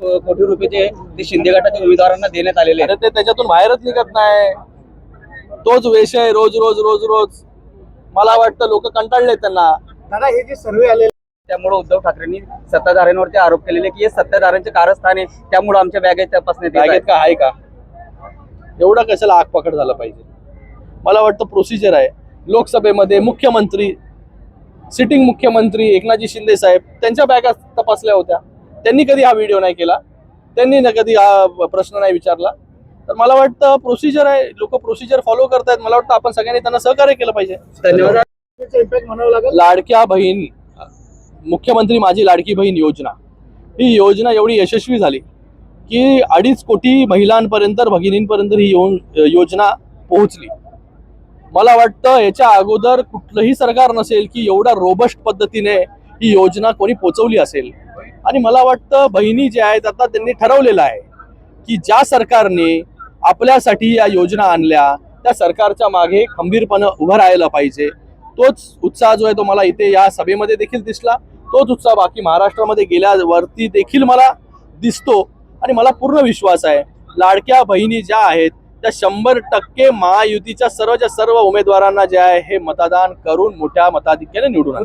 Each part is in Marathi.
कोटी रुपये जे ते शिंदे गटाच्या उमेदवारांना देण्यात आलेले आहेत. अरे ते त्याच्यातून बाहेरच निघत नाही. तोच वेश आहे रोज रोज रोज रोज. मला वाटतं लोक कंटाळले त्यांना. दादा हे जे सर्वे आले त्यामुळे उद्धव ठाकरेंनी सत्ताधाऱ्यांवरती आरोप केलेले की हे सत्ताधाऱ्यांचे कारस्थान आहे. त्यामुळे आमच्या बॅगेत तपासण्यात येत आहे. का? आहे का? एवढं कशाला आग पकड झालं पाहिजे? मला वाटतं प्रोसिजर आहे. लोकसभेमध्ये मुख्यमंत्री सिटिंग मुख्यमंत्री एकनाथजी शिंदे साहेब त्यांच्या बॅगा तपासल्या होत्या. त्यांनी कधी हा व्हिडिओ नाही केला. त्यांनी ना कधी हा प्रश्न नाही विचारला. तर मला वाटतं प्रोसिजर आहे. लोक प्रोसिजर फॉलो करतायत. मला वाटतं आपण सगळ्यांनी त्यांना सहकार्य केलं पाहिजे. धन्यवाद. इम्पॅक्ट म्हणावं लागेल? लाडक्या बहीण मुख्यमंत्री माझी लाडकी बहीण योजना. ही योजना एवढी यशस्वी झाली की अडीच कोटी महिलांपर्यंत भगिनींपर्यंत ही योजना पोहोचली. मला वाटतं याच्या अगोदर कुठलंही सरकार नसेल की एवढ्या रोबस्ट पद्धतीने ही योजना कोणी पोचवली असेल. आणि मला वाटतं बहिणी ज्या आहेत आता त्यांनी ठरवलेलं आहे की ज्या सरकारने आपल्यासाठी या योजना आणल्या त्या सरकारच्या मागे खंबीरपणे उभं राहायला पाहिजे. तोच उत्साह जो आहे तो मला इथे या सभेमध्ये देखील दिसला. तोच उत्साह बाकी महाराष्ट्रामध्ये गेल्यावरती देखील मला दिसतो. आणि मला पूर्ण विश्वास आहे लाडक्या बहिणी ज्या आहेत त्या शंभर टक्के महायुतीच्या सर्वच्या सर्व उमेदवारांना जे आहे हे मतदान करून मोठ्या मताधिक्याने निवडून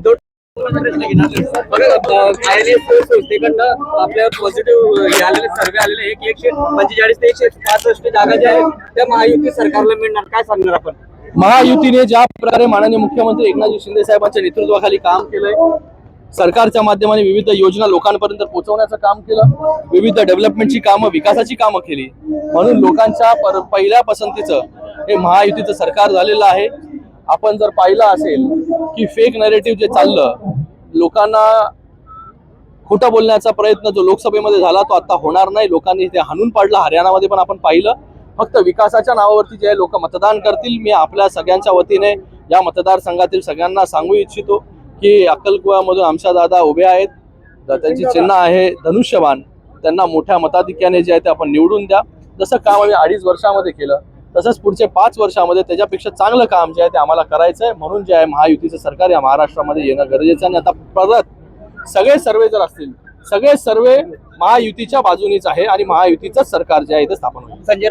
संस्थेकडनं आपल्या पॉझिटिव्ह आलेले सर्वे आलेले एक एकशे पंचेचाळीस ते एकशे पासष्ट जागा ज्या आहेत त्या महायुती सरकारला मिळणार काय सांगणार आपण महायुतीने ज्या प्रकारे माननीय मुख्यमंत्री एकनाथजी शिंदे साहेबांच्या नेतृत्वाखाली काम केलंय सरकारच्या माध्यमाने विविध योजना लोकांपर्यंत पोहोचवण्याचं काम केलं विविध डेव्हलपमेंटची कामं विकासाची कामं केली. म्हणून लोकांच्या पहिल्या पसंतीचं हे महायुतीचं सरकार झालेलं आहे. आपण जर पाहिलं असेल की फेक नरेटिव्ह जे चाललं लोकांना खोटं बोलण्याचा प्रयत्न जो लोकसभेमध्ये झाला तो आता होणार नाही. लोकांनी ते हाणून पाडलं. हरियाणामध्ये पण आपण पाहिलं. फक्त विकासाच्या नावावरती जे लोक मतदान करतील मी आपल्या सगळ्यांच्या वतीने या मतदारसंघातील सगळ्यांना सांगू इच्छितो की अक्कलकुवामधून आमच्या दादा उभे आहेत. त्यांची चिन्ह आहे धनुष्यबाण. त्यांना मोठ्या मताधिक्याने जे आहे ते आपण निवडून द्या. जसं काम आम्ही अडीच वर्षामध्ये केलं तसंच पुढचे पाच वर्षामध्ये त्याच्यापेक्षा चांगलं काम जे आहे ते आम्हाला करायचं आहे. म्हणून जे आहे महायुतीचं सरकार या महाराष्ट्रामध्ये येणं गरजेचं आहे. आणि आता परत सगळे सर्वे जर असतील सगळे सर्वे महायुतीच्या बाजूनीच आहे आणि महायुतीचंच सरकार जे आहे ते स्थापन होईल. संजय